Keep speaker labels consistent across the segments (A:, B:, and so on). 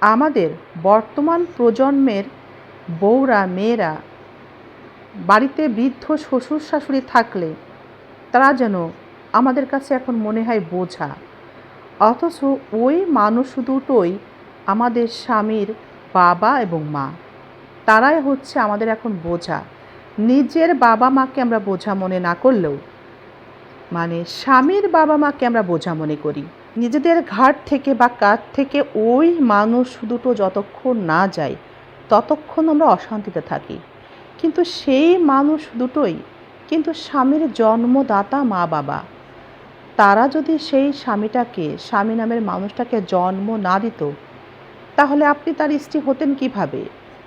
A: আমাদের বর্তমান প্রজন্মের বউরা, মেয়েরা বাড়িতে বৃদ্ধ শ্বশুর শাশুড়ি থাকলে তারা যেন আমাদের কাছে এখন মনে হয় বোঝা। অথচ ওই মানুষ দুটোই আমাদের স্বামীর বাবা এবং মা। তারাই হচ্ছে আমাদের এখন বোঝা। নিজের বাবা মাকে আমরা বোঝা মনে না করলেও মানে স্বামীর বাবা মাকে আমরা বোঝা মনে করি। নিজেদের ঘাট থেকে বা কাঠ থেকে ওই মানুষ দুটো যতক্ষণ না যায়, ততক্ষণ আমরা অশান্তিতে থাকি। কিন্তু সেই মানুষ দুটোই কিন্তু স্বামীর জন্মদাতা মা বাবা। তারা যদি সেই স্বামীটাকে, স্বামী নামের মানুষটাকে জন্ম না দিত, তাহলে আপনি তার স্ত্রী হতেন কীভাবে?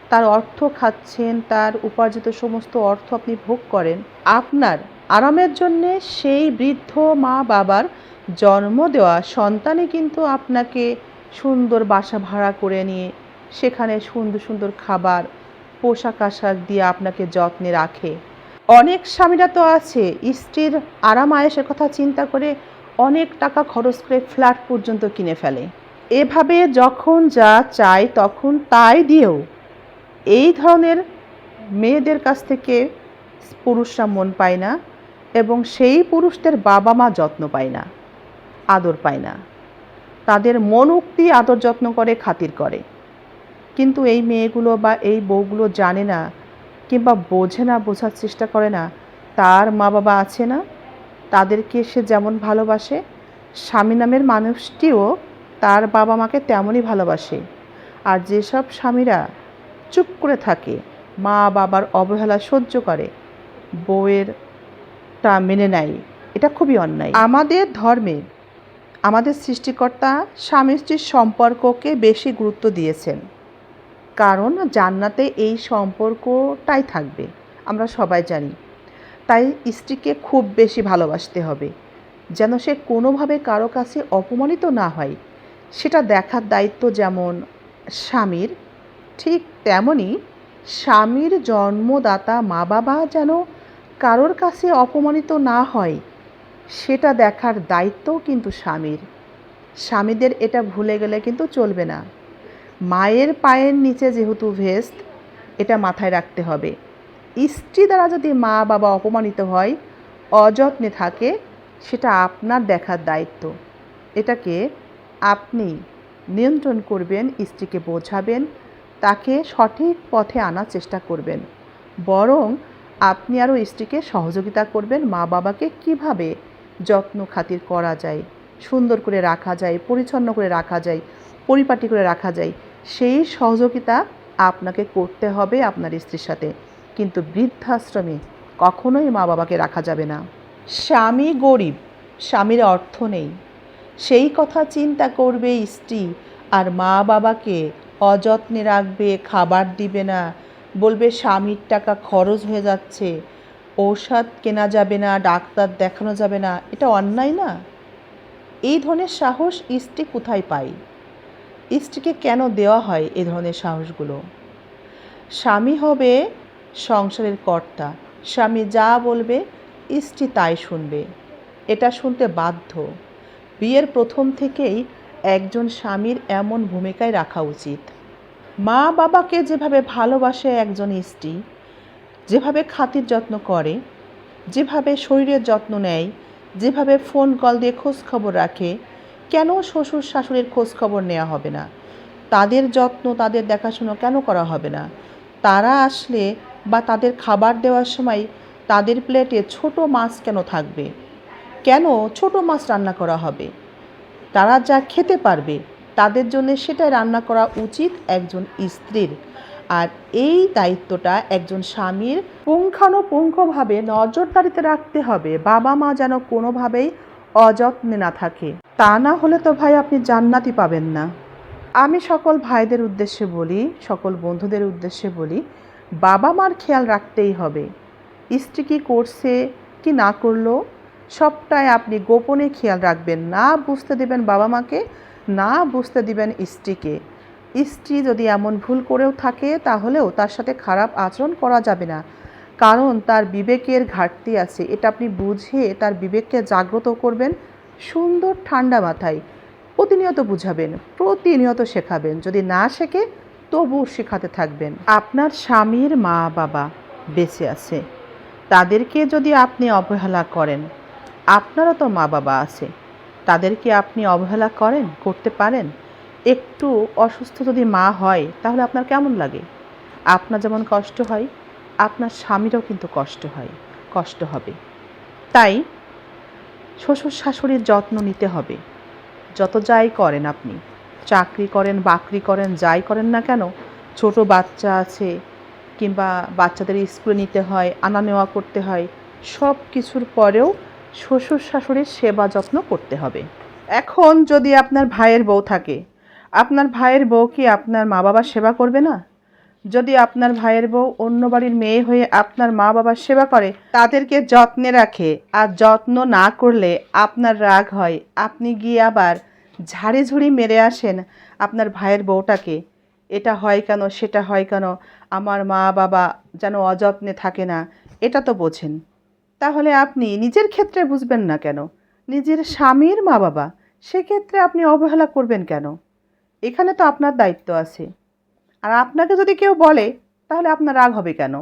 A: তার অর্থ খাচ্ছেন, তার উপার্জিত সমস্ত অর্থ আপনি ভোগ করেন। আপনার আরামের জন্যে সেই বৃদ্ধ মা বাবার জন্ম দেওয়া সন্তানই কিন্তু আপনাকে সুন্দর বাসা ভাড়া করে নিয়ে সেখানে সুন্দর সুন্দর খাবার, পোশাক আশাক দিয়ে আপনাকে যত্নে রাখে। অনেক স্বামীরা তো আছে, স্ত্রীর আরাম আয়েসের কথা চিন্তা করে অনেক টাকা খরচ করে ফ্ল্যাট পর্যন্ত কিনে ফেলে। এভাবে যখন যা চায় তখন তাই দিয়েও এই ধরনের মেয়েদের কাছ থেকে পুরুষরা মন পায় না এবং সেই পুরুষদের বাবা মা যত্ন পায় না। আদর পায় না। তাদের মন উক্তি আদর যত্ন করে, খাতির করে। কিন্তু এই মেয়েগুলো বা এই বউগুলো জানে না কিংবা বোঝে না, বোঝার চেষ্টা করে না, তার মা বাবা আছে না? তাদেরকে সে যেমন ভালোবাসে, স্বামী নামের মানুষটিও তার বাবা মাকে তেমনই ভালোবাসে। আর যেসব স্বামীরা চুপ করে থাকে মা বাবার অবহেলা সহ্য করে, বউয়েরটা মেনে নেয়, এটা খুবই অন্যায়। আমাদের ধর্মে আমাদের সৃষ্টিকর্তা স্বামী স্ত্রীর সম্পর্ককে বেশি গুরুত্ব দিয়েছেন। কারণ জান্নাতে এই সম্পর্কটাই থাকবে, আমরা সবাই জানি। তাই স্ত্রীকে খুব বেশি ভালোবাসতে হবে, যেন সে কোনোভাবে কারও কাছে অপমানিত না হয়। সেটা দেখার দায়িত্ব যেমন স্বামীর, ঠিক তেমনই স্বামীর জন্মদাতা মা বাবা যেন কারোর কাছে অপমানিত না হয় সেটা দেখার দায়িত্বও কিন্তু স্বামীর। স্বামীদের এটা ভুলে গেলে কিন্তু চলবে না। মায়ের পায়ের নিচে যেহেতু ভেস্ট এটা মাথায় রাখতে হবে। স্ত্রী দ্বারা যদি মা বাবা অপমানিত হয়, অযত্নে থাকে, সেটা আপনার দেখার দায়িত্ব। এটাকে আপনি নিয়ন্ত্রণ করবেন, স্ত্রীকে বোঝাবেন, তাকে সঠিক পথে আনার চেষ্টা করবেন। বরং আপনি আরও স্ত্রীকে সহযোগিতা করবেন, মা বাবাকে কীভাবে যত্ন খাতির করা যায়, সুন্দর করে রাখা যায়, পরিচ্ছন্ন করে রাখা যায়, পরিপাটি করে রাখা যায়, সেই সহযোগিতা আপনাকে করতে হবে আপনার স্ত্রীর সাথে। কিন্তু বৃদ্ধাশ্রমে কখনোই মা বাবাকে রাখা যাবে না। স্বামী গরিব, স্বামীর অর্থ নেই। সেই কথা চিন্তা করবে স্ত্রী, আর মা বাবাকে অযত্নে রাখবে, খাবার দিবে না, বলবে স্বামীর টাকা খরচ হয়ে যাচ্ছে ঔষধ কেনা যাবে না, ডাক্তার দেখানো যাবে না, এটা অন্যায় না? এই ধরনের সাহস স্ত্রী কোথায় পায়? স্ত্রীকে কেন দেওয়া হয় এই ধরনের সাহসগুলো? স্বামী হবে সংসারের কর্তা। স্বামী যা বলবে, স্ত্রী তাই শুনবে। এটা শুনতে বাধ্য। বিয়ের প্রথম থেকেই একজন স্বামীর এমন ভূমিকায় রাখা উচিত। মা বাবাকে যেভাবে ভালোবাসে একজন স্ত্রী যেভাবে খাতির যত্ন করে, যেভাবে শরীরের যত্ন নেয়, যেভাবে ফোন কল দিয়ে খোঁজখবর রাখে, কেন শ্বশুর শাশুড়ির খোঁজখবর নেওয়া হবে না? তাদের যত্ন, তাদের দেখাশুনো কেন করা হবে না? তারা আসলে বা তাদের খাবার দেওয়ার সময় তাদের প্লেটে ছোট মাছ কেন থাকবে? কেন ছোট মাছ রান্না করা হবে? তারা যা খেতে পারবে, তাদের জন্য সেটাই রান্না করা উচিত একজন স্ত্রীর। আর এই দায়িত্বটা একজন স্বামীর পুঙ্খানুপুঙ্খভাবে নজরদারিতে রাখতে হবে। বাবা মা যেন কোনোভাবেই অযত্নে না থাকে। তা না হলে তো ভাই আপনি জান্নাতি পাবেন না। আমি সকল ভাইদের উদ্দেশ্যে বলি, সকল বন্ধুদের উদ্দেশ্যে বলি, বাবা মার খেয়াল রাখতেই হবে। স্ত্রী কী করছে, কি না করল, সবটাই আপনি গোপনে খেয়াল রাখবেন। না বুঝতে দেবেন বাবা মাকে, না বুঝতে দিবেন স্ত্রীকে। স্ত্রী যদি এমন ভুল করেও থাকে, তাহলেও তার সাথে খারাপ আচরণ করা যাবে না। কারণ তার বিবেকের ঘাটতি আছে। এটা আপনি বুঝে তার বিবেককে জাগ্রত করবেন। সুন্দর ঠান্ডা মাথায় প্রতিনিয়ত বুঝাবেন, প্রতিনিয়ত শেখাবেন। যদি না শেখে তবু শেখাতে থাকবেন। আপনার স্বামীর মা বাবা বেঁচে আছে। তাদেরকে যদি আপনি অবহেলা করেন, আপনারও তো মা বাবা আছে। তাদেরকে আপনি অবহেলা করেন, করতে পারেন? একটু অসুস্থ যদি মা হয়, তাহলে আপনার কেমন লাগে? আপনার যেমন কষ্ট হয়, আপনার স্বামীরও কিন্তু কষ্ট হয়, কষ্ট হবে। তাই শ্বশুর শাশুড়ির যত্ন নিতে হবে। যত যাই করেন আপনি, চাকরি করেন, বাকরি করেন, যাই করেন না কেন, ছোট বাচ্চা আছে কিংবা বাচ্চাদের স্কুলে নিতে হয়, আনা নেওয়া করতে হয়, সব কিছুর পরেও শ্বশুর শাশুড়ির সেবা যত্ন করতে হবে। এখন যদি আপনার ভাইয়ের বউ থাকে আপনার ভাইয়ের বউ কি আপনার মা বাবার সেবা করবে না? যদি আপনার ভাইয়ের বউ অন্য বাড়ির মেয়ে হয়ে আপনার মা বাবার সেবা করে, তাদেরকে যত্নে রাখে আর যত্ন না করলে আপনার রাগ হয়। আপনি গিয়ে আবার ঝাড়ে ঝুড়ি মেরে আসেন আপনার ভাইয়ের বউটাকে। এটা হয় কেন, সেটা হয় কেন? আমার মা বাবা যেন অযত্নে থাকে না, এটা তো বোঝেন। তাহলে আপনি নিজের ক্ষেত্রে বুঝবেন না কেন? নিজের স্বামীর মা বাবা, সেক্ষেত্রে আপনি অবহেলা করবেন কেন? এখানে তো আপনার দায়িত্ব আছে। আর আপনাকে যদি কেউ বলে, তাহলে আপনার রাগ হবে কেন?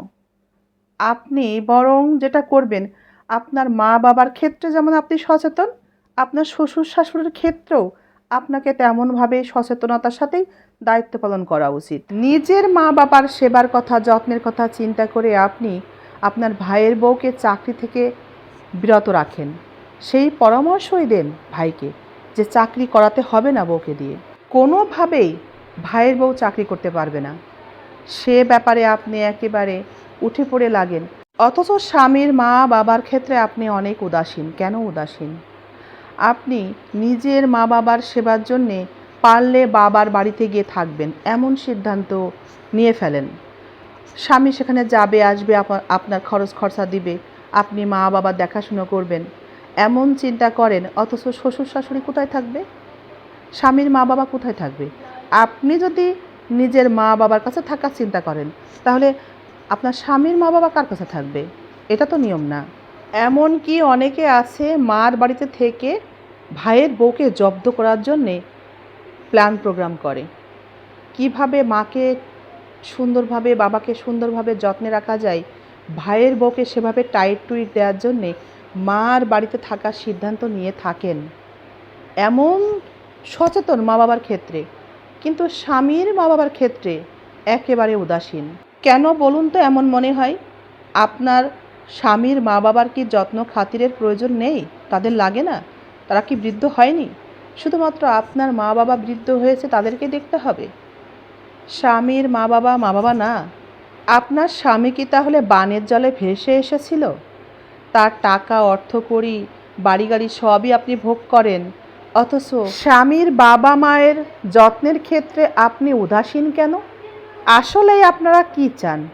A: আপনি বরং যেটা করবেন, আপনার মা বাবার ক্ষেত্রে যেমন আপনি সচেতন, আপনার শ্বশুর শাশুড়ির ক্ষেত্রেও আপনাকে তেমনভাবে সচেতনতার সাথেই দায়িত্ব পালন করা উচিত। নিজের মা বাবার সেবার কথা, যত্নের কথা চিন্তা করে আপনি আপনার ভাইয়ের বউকে চাকরি থেকে বিরত রাখেন। সেই পরামর্শই দেন ভাইকে যে চাকরি করাতে হবে না বউকে দিয়ে। কোনোভাবেই ভাইয়ের বউ চাকরি করতে পারবে না। সে ব্যাপারে আপনি একেবারে উঠে পড়ে লাগেন। অথচ স্বামীর মা বাবার ক্ষেত্রে আপনি অনেক উদাসীন। কেন উদাসীন? আপনি নিজের মা বাবার সেবার জন্যে পারলে বাবার বাড়িতে গিয়ে থাকবেন, এমন সিদ্ধান্ত নিয়ে ফেলেন। স্বামী সেখানে যাবে, আসবে, আপা- আপনার খরচ খরচা দিবে, আপনি মা বাবার দেখাশুনো করবেন, এমন চিন্তা করেন, অথচ শ্বশুর শাশুড়ি কোথায় থাকবে? স্বামীর মা বাবা কোথায় থাকবে? আপনি যদি নিজের মা বাবার কাছে থাকার চিন্তা করেন, তাহলে আপনার স্বামীর মা বাবা কার কাছে থাকবে? এটা তো নিয়ম না। এমন কি অনেকে আছে মার বাড়িতে থেকে ভাইয়ের বউকে জব্দ করার জন্যে প্ল্যান প্রোগ্রাম করে। কীভাবে মাকে সুন্দরভাবে, বাবাকে সুন্দরভাবে যত্নে রাখা যায়, ভাইয়ের বউকে সেভাবে টাইট টুইট দেওয়ার জন্যে মার বাড়িতে থাকার সিদ্ধান্ত নিয়ে থাকেন। এমন সচেতন মা বাবার ক্ষেত্রে। কিন্তু স্বামীর মা বাবার ক্ষেত্রে একেবারে উদাসীন। কেন বলুন তো এমন মনে হয়? আপনার স্বামীর মা বাবার কি যত্ন খাতিরের প্রয়োজন নেই? তাদের লাগে না? তারা কি বৃদ্ধ হয়নি? শুধুমাত্র আপনার মা বাবা বৃদ্ধ হয়েছে তাদেরকে দেখতে হবে। স্বামীর মা বাবা মা বাবা না। আপনার স্বামী কি তাহলে বানের জলে ভেসে এসেছিল? তার টাকা অর্থ করি বাড়ি গাড়ি সবই আপনি ভোগ করেন। অথচ স্বামীর বাবা মায়ের যত্নের ক্ষেত্রে আপনি উদাসীন কেন? আসলেই আপনারা কি চান?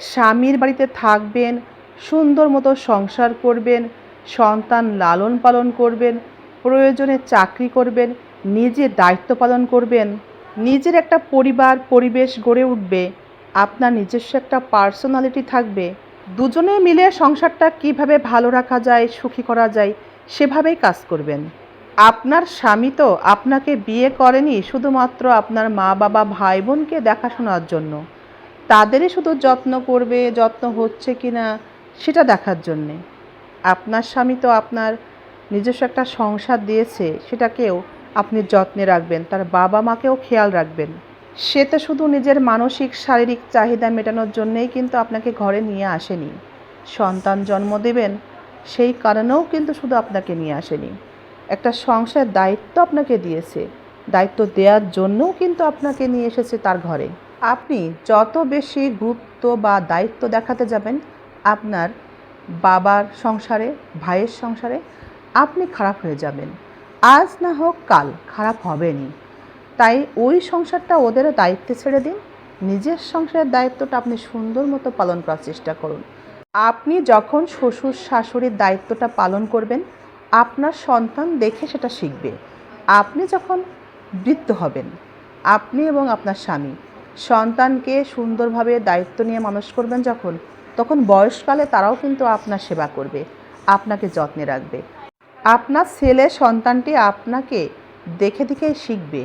A: স্বামীর বাড়িতে থাকবেন, সুন্দর মতো সংসার করবেন, সন্তান লালন পালন করবেন, প্রয়োজনে চাকরি করবেন, নিজে দায়িত্ব পালন করবেন, নিজের একটা পরিবার, পরিবেশ গড়ে উঠবে, আপনার নিজস্ব একটা পার্সোনালিটি থাকবে, দুজনে মিলে সংসারটা কীভাবে ভালো রাখা যায়, সুখী করা যায়, সেভাবেই কাজ করবেন। আপনার স্বামী তো আপনাকে বিয়ে করেনি শুধুমাত্র আপনার মা বাবা ভাই বোনকে দেখাশোনার জন্য। তাদেরই শুধু যত্ন করবে, যত্ন হচ্ছে কি না সেটা দেখার জন্যে। আপনার স্বামী তো আপনার নিজস্ব একটা সংসার দিয়েছে, সেটাকেও আপনি যত্নে রাখবেন, তার বাবা মাকেও খেয়াল রাখবেন। সে তো শুধু নিজের মানসিক, শারীরিক চাহিদা মেটানোর জন্যেই কিন্তু আপনাকে ঘরে নিয়ে আসেনি। সন্তান জন্ম দেবেন, সেই কারণেও কিন্তু শুধু আপনাকে নিয়ে আসেনি। একটা সংসার দায়িত্ব আপনাকে দিয়েছে। দায়িত্ব দেওয়ার জন্যও কিন্তু আপনাকে নিয়ে এসেছে তার ঘরে। আপনি যত বেশি গুরুত্ব বা দায়িত্ব দেখাতে যাবেন আপনার বাবার সংসারে, ভাইয়ের সংসারে, আপনি খারাপ হয়ে যাবেন। আজ না হোক কাল খারাপ হবেনি তাই ওই সংসারটা ওদের দায়িত্বে ছেড়ে দিন। নিজের সংসারের দায়িত্বটা আপনি সুন্দর মতো পালন করার চেষ্টা করুন। আপনি যখন শ্বশুর শাশুড়ির দায়িত্বটা পালন করবেন আপনার সন্তান দেখে সেটা শিখবে। আপনি যখন বৃদ্ধ হবেন, আপনি এবং আপনার স্বামী সন্তানকে সুন্দরভাবে দায়িত্ব নিয়ে মানুষ করবেন যখন, তখন বয়সকালে তারাও কিন্তু আপনার সেবা করবে, আপনাকে যত্নে রাখবে। আপনার ছেলে সন্তানটি আপনাকে দেখে দেখে শিখবে,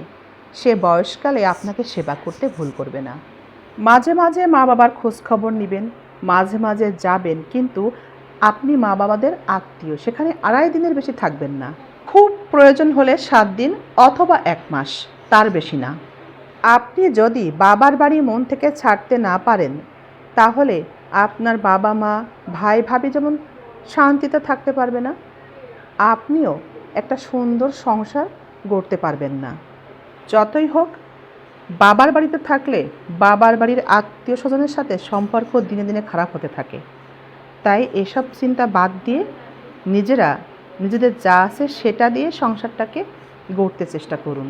A: সে বয়সকালে আপনাকে সেবা করতে ভুল করবে না। মাঝে মাঝে মা বাবার খোঁজ খবর নেবেন, মাঝে মাঝে যাবেন, কিন্তু আপনি মা বাবাদের আত্মীয়, সেখানে আড়াই দিনের বেশি থাকবেন না। খুব প্রয়োজন হলে সাত দিন অথবা এক মাস, তার বেশি না। আপনি যদি বাবার বাড়ি মন থেকে ছাড়তে না পারেন, তাহলে আপনার বাবা মা, ভাই, ভাবি যেমন শান্তিতে থাকতে পারবে না, আপনিও একটা সুন্দর সংসার গড়তে পারবেন না। যতই হোক, বাবার বাড়িতে থাকলে বাবার বাড়ির আত্মীয় স্বজনের সাথে সম্পর্ক দিনে দিনে খারাপ হতে থাকে। তাই এসব চিন্তা বাদ দিয়ে নিজেরা, নিজেদের যা আছে সেটা দিয়ে সংসারটাকে গড়তে চেষ্টা করুন।